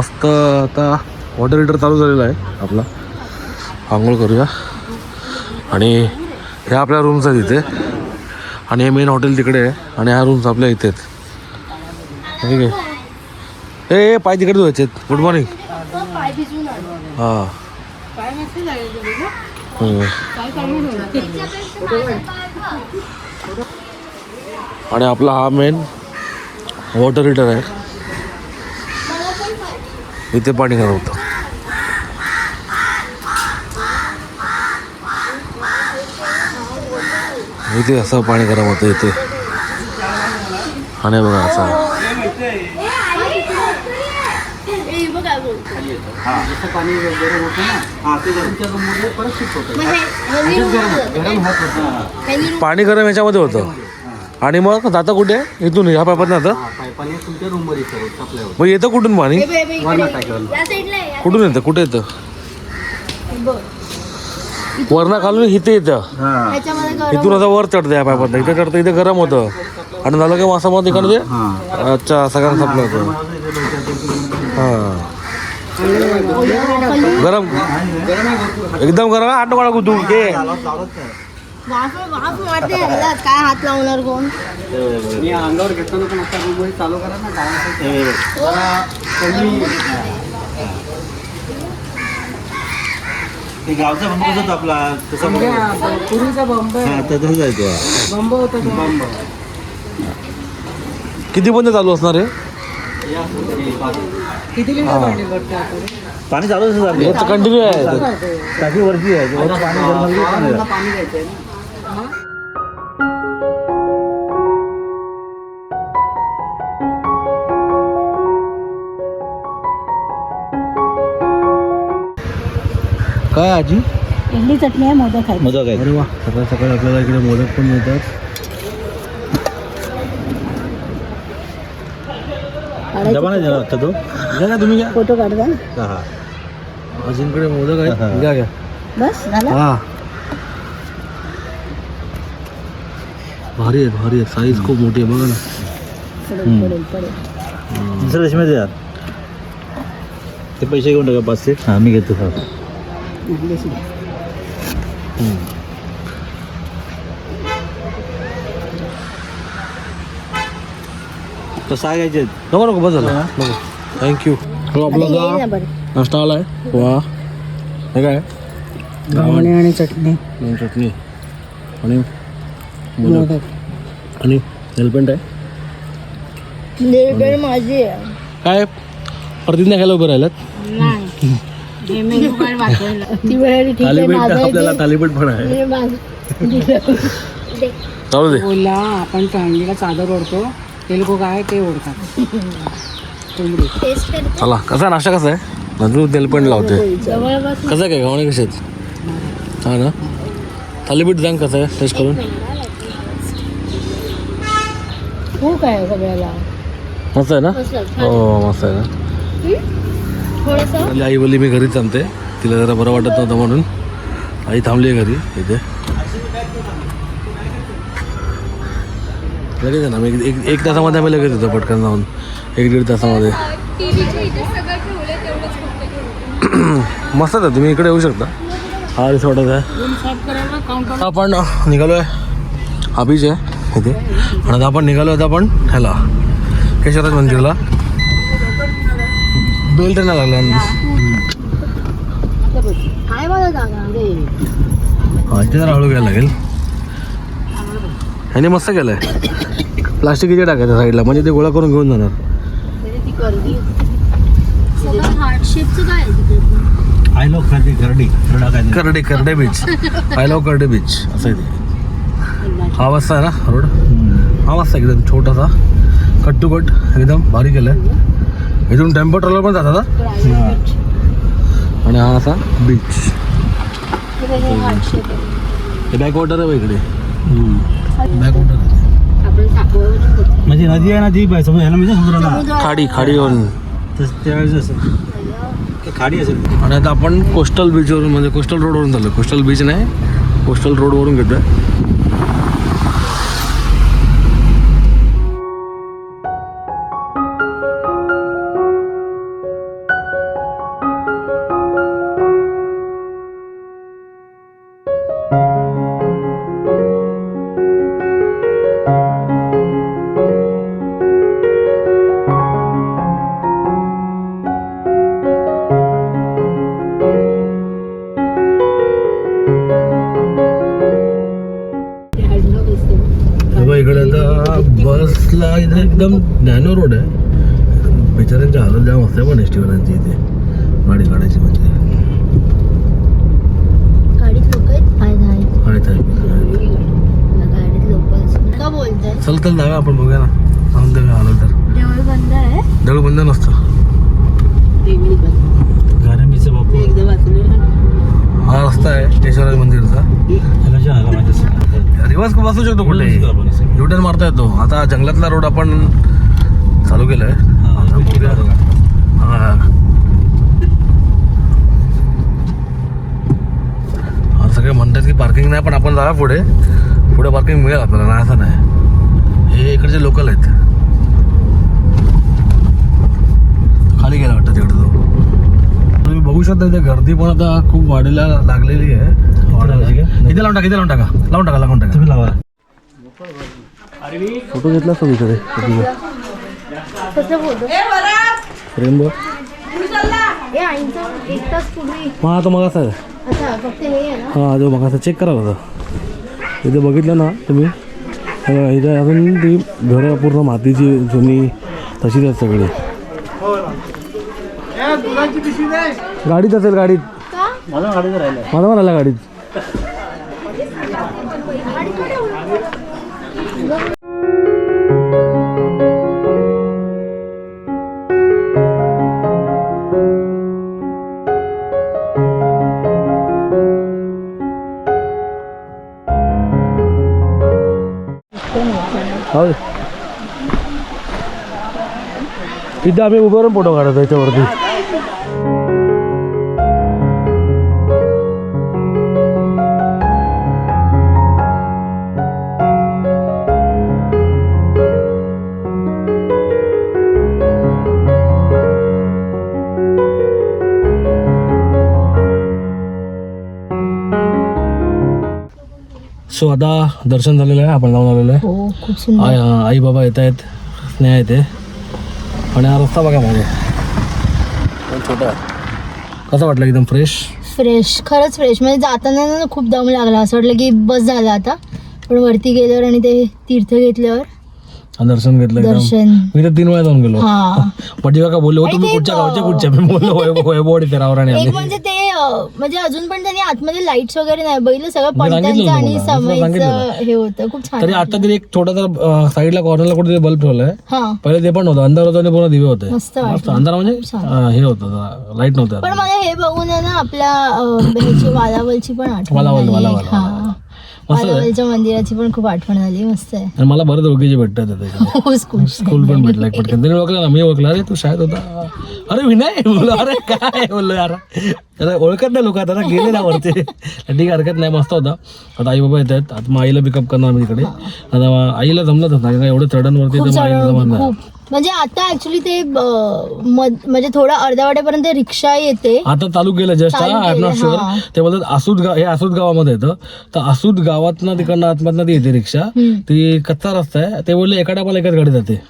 मस्त आता water heater चालू झालेला आहे आपला. आंघोळ करूया. आणि हे आपल्या रूम्स आहेत इथे. आणि हे मेन हॉटेल तिकडे आहे. आणि ह्या रूम्स आपल्या इथे आहेत. ठीक आहे. ए पाय तिकडे धुवायचे आहेत गुड मॉर्निंग हां. आणि आपला हा मेन वॉटर हिटर आहे. इथे पाणी गरम होतं इथे असं पाणी गरम होतं इथे. आणि बघा असं. हा हा हे- पाणी गरम याच्यामध्ये होतं. आणि मग जातं कुठे? इथून ह्या जातं तुमच्या सप्लाय होतं मग येतं कुठून पाणी? वरनं कुठून येतं? कुठे येतं. वरनं खालून इथे येतं. हा. इथून आता वर चढतं या पाईपात इथे चढतं इथे गरम होतं. आणि झालं की मासा मग तिकडे हा. अच्छा सगळ्यांना संपलं होतं. हां. गरम. एकदम गरम. आठ कुतू घे वाफ वाफ मारते ह्याला. काय हात लावणार कोण मी अंगावर घेतलं पण आता चालू करा ना ते गावचा बंब कसा होता आपला तसा पूर्वीचा बंब हा तर तसंच आहे तो बंब होता बंब किती पर्यंत चालू असणार आहे किती लिटर पाणी पडते आता पाणी चालू कंटिन्यू आहे टाकी वरती आहे पाणी काय आजी? इडली चटणी आहे मोदक आहे मोदक आहे अरे वा सकाळ सकाळी आपल्याला इकडे मोदक पण मिळतात. नाही देणार आता तो. घ्या ना तुम्ही घ्या फोटो काढता हा हा. अजिंकडे मोदक हा. आहेत घ्या घ्या बस झाला? हा. भारी आहेत भारी आहेत. साईज खूप मोठी आहे बघा ना. दुसऱ्या रेशमी यार ते पैसे घेऊन टाका पाचशे हा मी घेतो हा. तर आहेत. नको नको बस झालं. नको. थँक्यू हो आपला जा. नाश्ता आलाय. वा. हे काय? घावणे आणि चटणी. दोन चटणी. आणि मोदक. आणि हेल्पेंट आहे? माझी आहे. काय? प्रतिज्ञा घ्यायला उभं राहिलात? हे ती ठीक आहे थालीपीठ आपल्याला. थालीपीठ पण आहे. हे माझं. जाऊ दे. बोलला आपण फॅमिलीला चादर ओढतो. ते लोक काय ते ओढतात. कोंबडी. टेस्ट करते चला कसा आहे? नाश्ता कसा आहे? नंतर तेलपेंट लावते. जवळपास कसं आहे काय? गावणे कसे आहेत? हा ना? थालीपीठ सांग कसं आहे? टेस्ट करून. खूप आहे सगळ्याला. मस्त आहे ना. हो मस्त आहे ना? थोडंसं. आपली आई बोलली मी घरीच थांबते तिला जरा बरं वाटत नव्हतं म्हणून. आई थांबली आहे घरी इथे. लगेच आहे ना मी एक- एक तासामध्ये आम्ही लगेच येतो पटकन जाऊन. एक दीड तासामध्ये. मस्त आहे तुम्ही इकडे येऊ शकता. हा रिसॉर्टच आहे. आपण निघालो आहे हा बीच आहे इथे. आणि आता आपण निघालो आता आपण ह्याला केशवराज मंदिरला. बेल्ट नाही लागला हा जरा हळू घ्यायला लागेल. ह्याने मस्त केलं आहे प्लास्टिक इथे टाकायचं साईडला म्हणजे ते गोळा करून घेऊन जाणार. आय लो खरडी खरडी खरडा काय नाही. Karde Karde beach I love Karde beach असं आहे ते. हा वाजता आहे ना रोड. हा वाजता एकदम छोटासा. कट टू कट एकदम भारी केलं आहे इथून टेम्पो ट्रॉलर पण जातात. आणि हा असा बीच हे बॅक वॉटर आहे बघ इकडे. हम्म. बॅक वॉटर म्हणजे नदी आहे ना ती समजा ह्याला म्हणजे समुद्राला. खाडी खाडी होऊन तस त्यावेळेस असं. ते खाडी असेल. आणि आता आपण कोस्टल बीचवरून म्हणजे कोस्टल रोडवरून चाललो कोस्टल बीच नाही कोस्टल रोडवरून घेतोय. इकडे आता बसला इथे एकदम नॅनो रोड आहे. बिचाऱ्यांची हालत जाम असते पण एस टीवाल्यांची इथे. गाडी काढायची म्हणजे. चल तर जाऊया आपण बघूया ना. सांगून देऊया आलो तर. देऊळ बंद आहे दगड बंद नसतं गारंबीचं बापू. हा रस्ता आहे स्टेशनरी मंदिरचा. रिवर्स बसू शकतो कुठे युटर्न मारता येतो. आता जंगलातला रोड आपण चालू केलाय. हा. सगळे म्हणतात की पार्किंग नाही पण आपण जाऊया पुढे पुढे पार्किंग मिळेल आपल्याला नाही असं नाही. हे इकडचे लोकल आहेत. खाली गेला वाटतं तिकडे तो तुम्ही बघू शकता इथे गर्दी पण आता खूप वाढायला लागलेली आहे. इथे लावून टाका इथे लावून टाका. लावून टाका लावून टाका. तुम्ही लावा. फोटो घेतला असतो बोलतो? रेनबो हे आईचा एक तास पूर्वी मग आता मग असं. हे हा जो मग असं चेक करा होता. इथे बघितलं ना तुम्ही? इथे अजून ती घरं पूर्ण मातीची जुनी तशीच आहेत सगळी. गाडीत असेल गाडीत. माझा राहिलं माझा गाडीत हो इथे आम्ही उभं राहून फोटो काढतो सो आता दर्शन झालेलं आहे आपण जाऊन आलेलो आहे. हो खूप सुंदर. आई बाबा येत आहेत स्नेहा येते. आणि हा रस्ता बघा मागे. छोटा आहे. कसं वाटलं एकदम फ्रेश फ्रेश खरंच फ्रेश म्हणजे जाताना ना खूप दम लागला. असं वाटलं की बस झाला आता. पण वरती गेल्यावर आणि ते तीर्थ घेतल्यावर दर्शन घेतलं एकदम. मी तर तीन वेळा जाऊन गेलो. हा. म्हणजे काका बोलले हो तुम्ही ते कुठच्या गावच्या कुठच्या? मी बोललो वैभव वैभव इथे रावराणे एक आले म्हणजे ते अं, म्हणजे अजून पण त्यांनी आतमध्ये लाईट्स वगैरे नाही बघितलं सगळं मी सांगितलं पडद्यांचं आणि तुम्हाला, मी सांगितलं समयचं हे होतं. खूप छान तरी आता तरी एक छोटा तर साईडला कॉर्नरला कुठे बल्ब ठेवलाय. हा. पहिले ते पण होतं अंधार होतं आणि पूर्ण दिवे होते. मस्त वाटलं. मस्त अंधार म्हणजे अं, हे होतं लाइट पण नव्हतं मला हे बघून आहे ना आपल्या अं, ह्याची वालावलची पण आठवण हा. मस्त मंदिराची पण खूप आठवण झाली मस्त आहे. आणि मला बरं दोघीचे भेटतात हो स्कूल स्कूल पण भेटला पटकन. त्यांनी ओळखलं ना? मी ओळखलं. अरे तू शाळेत होता? अरे विनय बोललो अरे काय बोललो यार? अरे ओळखत नाही लोक आता ना गेले ना वरती. ठीक आहे हरकत नाही मस्त होता. आता आई बाबा येत आहेत. आता मग आईला पिकअप करणार मी तिकडे आता आईला जमलंच नाही एवढं चढणवरती तर मग आईला खूप. म्हणजे आता ऍक्च्युली ते म्हणजे थोडं अर्ध्या वाटेपर्यंत रिक्षा येते. आता चालू केलं just I am not sure. ते बोलतात आसूद गाव हे आसूद गावामध्ये येतं. तर आसूद गावातनं तिकडनं आतमधनं ती येते रिक्षा. ती कच्चा रस्ता आहे. ते बोलले एका टायमाला एकाच गाडी जाते.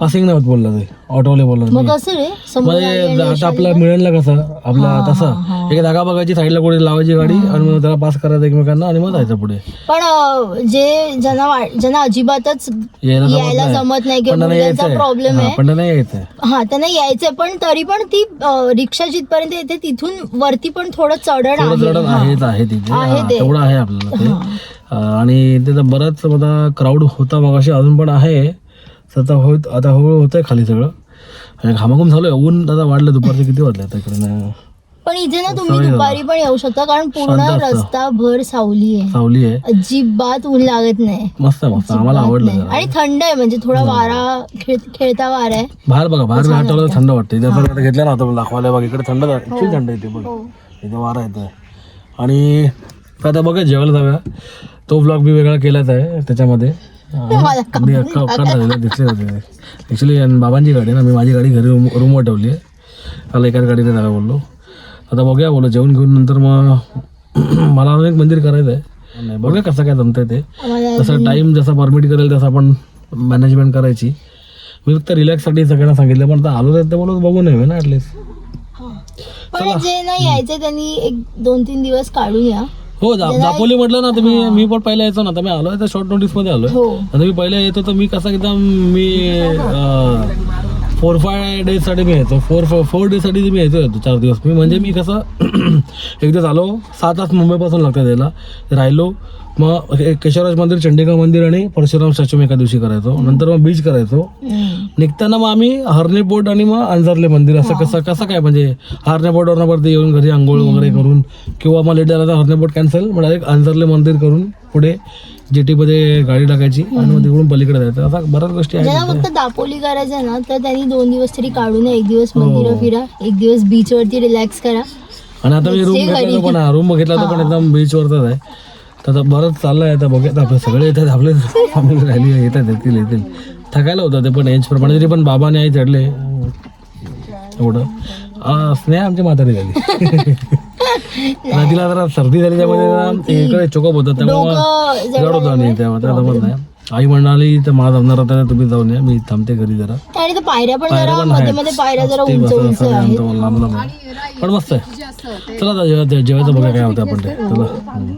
पासिंग नाही होत बोललं ते. ऑटोवाले बोललं म्हणजे आता आपला मिळेल ना कसं? आपला तसं. एक जागा बघायची साईडला कुठे लावायची गाडी आणि मग त्याला पास करायचं एकमेकांना आणि मग जायचं पुढे. पण अं, जे ज्यांना ज्यांना अजिबातच यायला जमत यायला नाही. जमत नाही पण किंवा त्यांना मुलांचा यायचंय. प्रॉब्लेम हा, आहे. पण त्यांना यायचंय. हा त्यांना यायचंय पण तरी पण ती अं, रिक्षा जिथपर्यंत येते तिथून वरती पण थोडं चढण थोडं आहे. चढण. आहेच आहे तिथे. आहे हा, ते. तेवढं आहे आपल्याला ते. अं, आणि तिथं बराच आता क्राऊड होता मग अशी अजून पण आहे. तर आता होत आता हळूहळू होतंय खाली सगळं. आणि घामाघूम झालोय ऊन आता वाढलं दुपारचे किती वाजले आता इकडे नाही. पण इथे ना तुम्ही दुपारी पण येऊ शकता कारण पूर्ण शांत असतं. रस्ता भर सावली आहे. सावली आहे. अजिबात ऊन लागत नाही. मस्त आहे मस्त आम्हाला आवडलं नाही. जरा. आणि थंड आहे म्हणजे थोडा वारा खेळ- खेळता वारा आहे. बाहेर बघा बाहेर हटवलं थंड वाटते जसं आता घेतलं ना आता दाखवायला. बघ इकडे थंड ऍक्च्युली थंड येते बघ. हो. इथे वारा येतोय. आणि आता बघा जेवायला जाऊया. तो ब्लॉग मी वेगळा केलाच आहे त्याच्यामध्ये. मला झालेला दिसले होते. ॲक्च्युली बाबांची गाडी आहे ना मी माझी गाडी घरी रूम रूमवर ठेवली आहे. त्याला एकाच गाडीने जागा बोललो. आता बघूया बोलो जेवण घेऊन नंतर मग मला अजून एक मंदिर करायचं आहे नाही बघूया कसं काय जमतंय ते. तसं टाइम जसा परमिट करेल तसं आपण मॅनेजमेंट करायची. मी फक्त रिलॅक्ससाठी सगळ्यांना सांगितलं पण आता आलो तर ते बोलत बघू नये ना ॲटलिस्ट पण जे नाही यायचे त्यांनी एक दोन तीन दिवस काढून या. हो दापोली म्हटलं ना तर मी मी पण पहिला यायचो ना तर मी आलोय तर शॉर्ट नोटीसमध्ये आलोय हो. आता मी पहिला येतो तर मी कसं एकदम मी फोर फाय डेजसाठी मी येतो फोर फोर डेजसाठी मी येतो येतो चार दिवस. मी म्हणजे मी कसं एक दिवस आलो सात तास मुंबईपासून लागतात यायला. राहिलो मग केशवराज मंदिर चंडिका मंदिर आणि परशुराम स्टॅच्यू मी एका दिवशी करायचो. नंतर मग बीच करायचो. निघताना मग आम्ही हरणे बोट आणि मग अंजरले मंदिर असं कसं कसं काय म्हणजे हरणे बोटवरनं येऊन घरी आंघोळ वगैरे करून किंवा मग लेट झाला तर हरणे बोट कॅन्सल मग डायरेक्ट अंजरले मंदिर करून पुढे जेटीमध्ये गाडी टाकायची आणि मग तिकडून पलीकडे जायचं. असा बऱ्याच गोष्टी आहेत ज्यांना. फक्त दापोली करायचं ना तर त्यांनी दोन दिवस तरी काढून एक दिवस हो. मंदिरं फिरा एक दिवस बीच वरती रिलॅक्स करा. आणि आता मी रूम ते घेतला घरी. पण रूम घेतला तो पण एकदम बीचवरचाच आहे. तर आता बरंच चाललंय आता बघूयात आपले सगळे येतात आपले राहिली येतात येतील येतील. थकायला होतं ते पण एज प्रमाणे. तरी पण बाबाने आई चढले. एवढं. आ, स्नेहा आमची म्हातारी झाली. ना तिला जरा सर्दी झाली त्यामध्ये ना ते इकडे चोकअप होतं त्यामुळे जड होतं आणि तेव्हा त्या जमत नाही आई म्हणाली तर मला जमणार होता तुम्ही जाऊन या मी थांबते घरी जरा आणि पायऱ्या पण जरा मध्ये आहेत. मध्ये पायऱ्या जरा ते उंच बसं- उंच असं आहेत लांब लांब. पण मस्त आहे चला आता जेव्हा जेवायचं बघा काय होतं आपण ते चला हम्म.